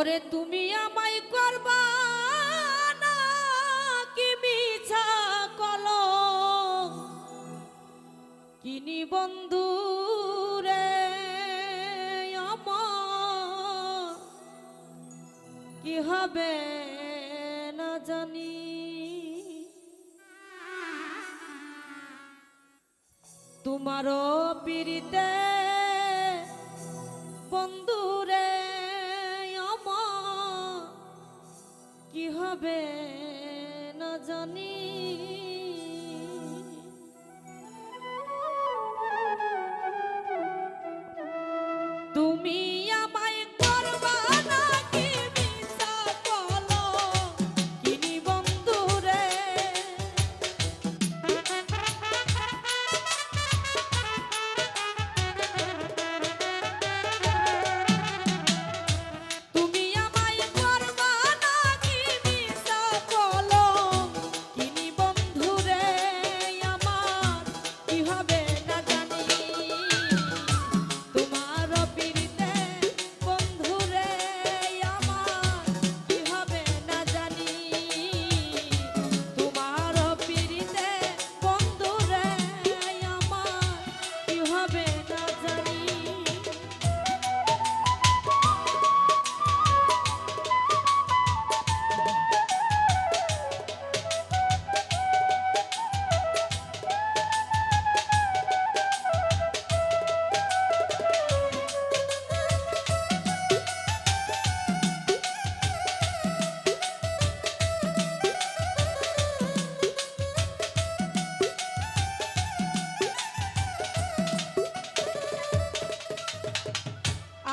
করে তুমি আমায় করবা না কি মিছা কলো? কিনি বন্ধু রে কি হবে না জানি? তোমারও পিড়িতে ডুবে না জানি।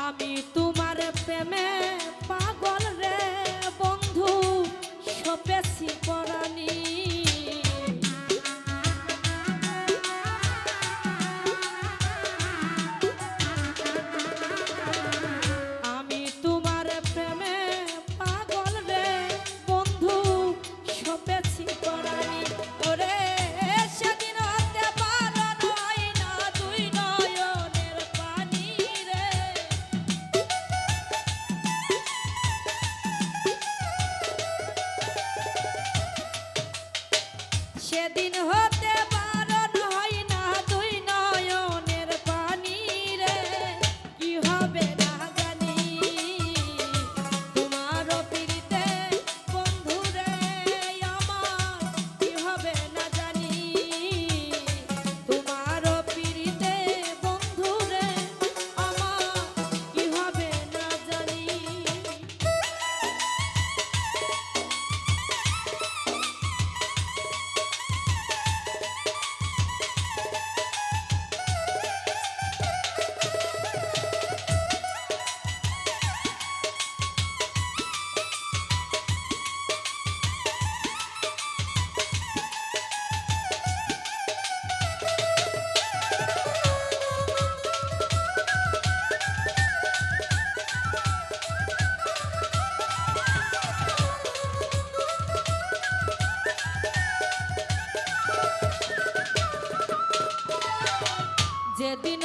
আমি তোমার প্রেমে পাগল রে বন্ধু সপে সেদিন হবে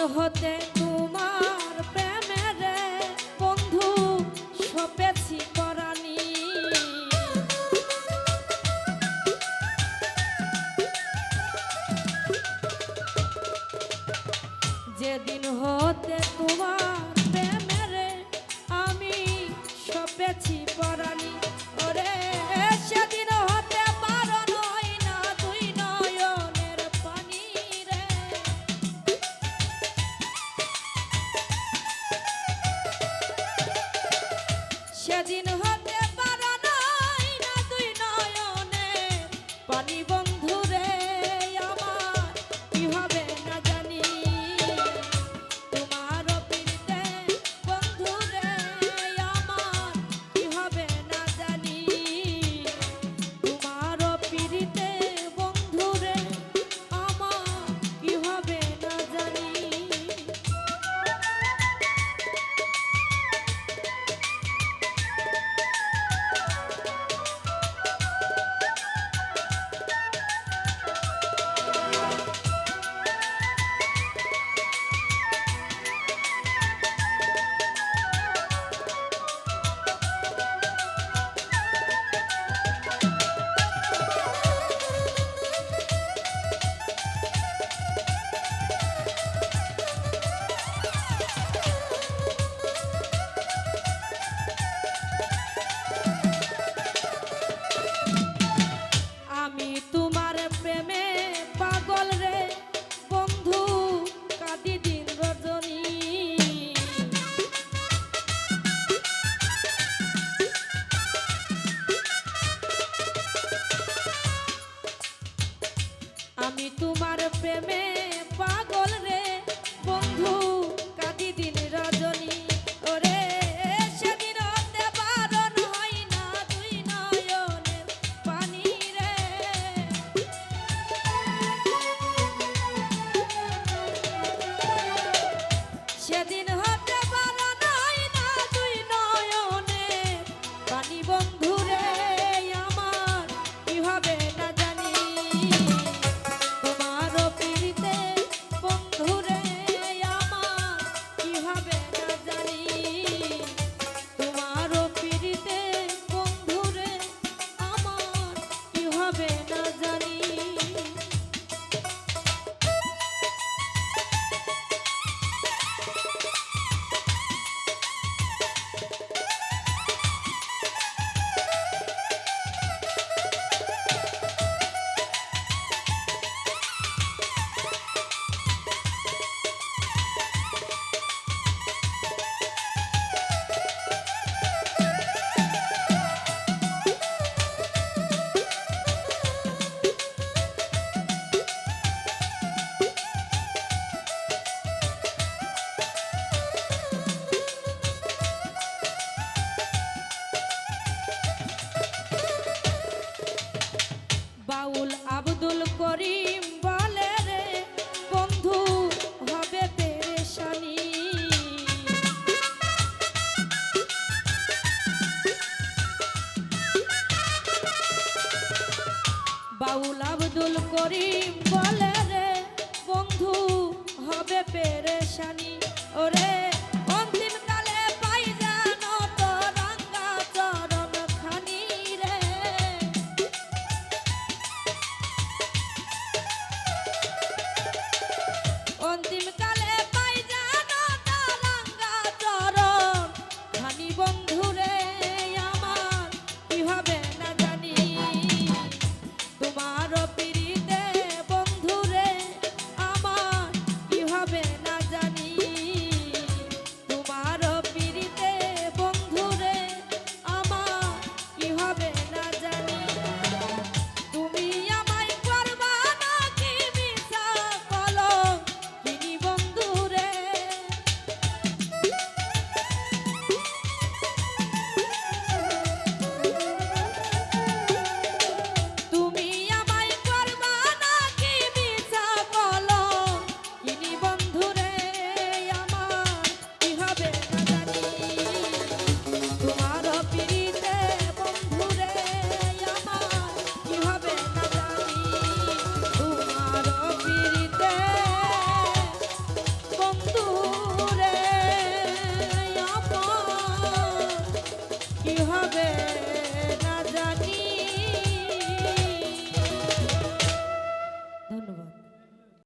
হতে তোমার বাউল আব্দুল করিম বলে রে বন্ধু হবে পেরেশানি। ওরে